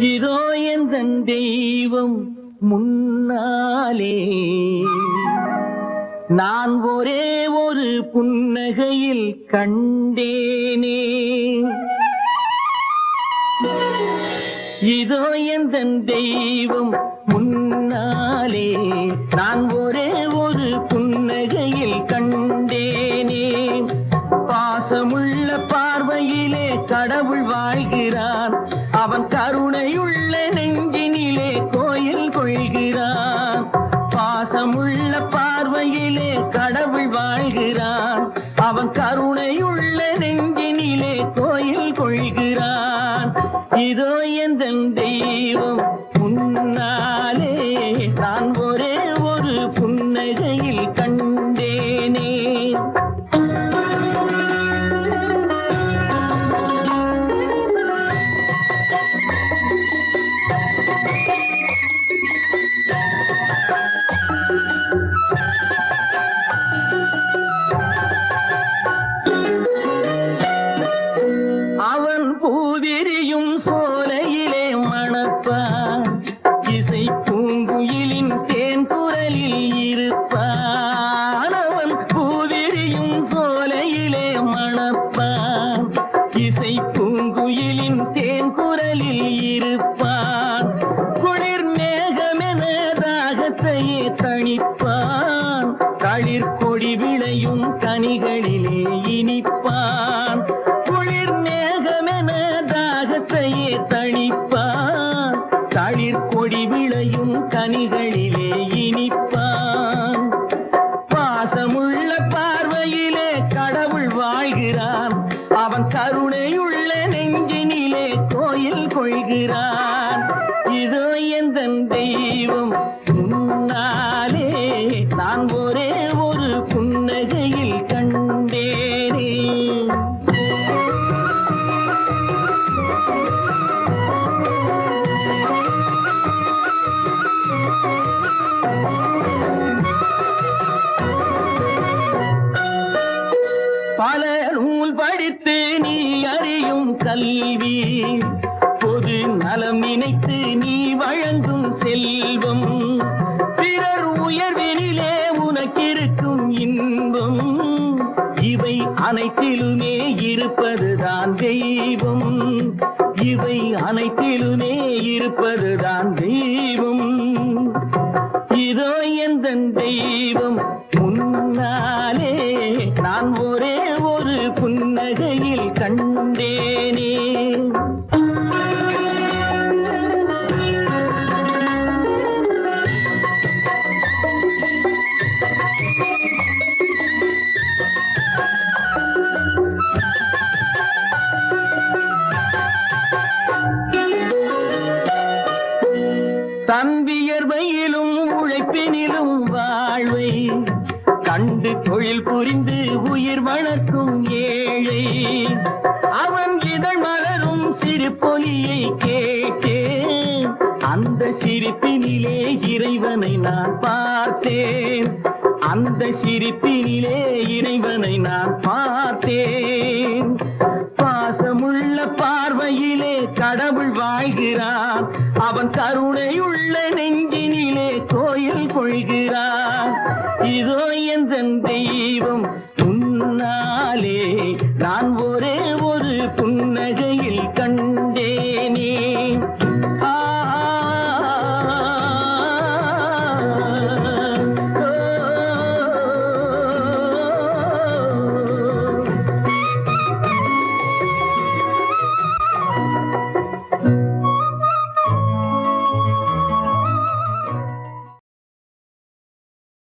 இதோ எந்த தெய்வம் முன்னாலே. நான் ஒரே ஒரு புன்னகையில் கண்டேனே. இதோ எந்த தெய்வம் முன்னாலே. நான் ஒரே ஒரு புன்னகையில் கண்டேனே. பாசமுள்ள பார்வையிலே கடவுள் வாழ்கிறான் அவன் கருணையுள்ள நெஞ்சினிலே கோயில் கொள்கிறான். பாசமுள்ள பார்வையிலே கடவுள் வாழ்கிறான். அவன் கருணையுள்ள நெஞ்சினிலே கோயில் கொள்கிறான். இதோ எந்த தெய்வம் முன்னாலே நான் அவன் பூதிரியும் சோலையிலே மணப்பான். இசை பூங்குயிலின் தேன் குரலில் இருப்பான். அவன் பூதிரியும் சோலையிலே மணப்பான். இசை பூங்குயிலின் தேன் குரலில் இருப்பான். குளிர் மேகமென தாகத்தையே தணிப்பான். களிர் கொடி விளையும் கனிகளிலே இனிப்பான். விளையும் கனிகளிலே இனிப்பான். பாசமுள்ள பார்வையிலே கடவுள் வாழ்கிறான். அவன் கருணையுள்ள நெஞ்சினிலே கோயில் கொள்கிறான். இதோ எந்த தெய்வம் நீ அறியும் கல்வி. பொது நலம் நினைத்து நீ வழங்கும் செல்வம். பிறர் உயர்வினிலே உனக்கிருக்கும் இன்பம். இவை அனைத்திலுமே இருப்பதுதான் தெய்வம். இவை அனைத்திலுமே இருப்பதுதான் தெய்வம். இதோ எந்த தெய்வம் முன்னாலே நான் ஒரே ஒரு புன்னகையில் கண்டேனே. கண்டு தொழில் புரிந்து உயிர் வளர்க்கும் ஏழை. அவன் இதழ் மலரும் சிறு பொலியை கேட்டேன். அந்த சிரிப்பினிலே இறைவனை நான் பார்த்தேன். அந்த சிரிப்பினிலே இறைவனை நான் பார்த்தேன். பாசமுள்ள பார்வையிலே கடவுள் வாழ்கிறான் அவன் கருணையுள்ள நெஞ்சி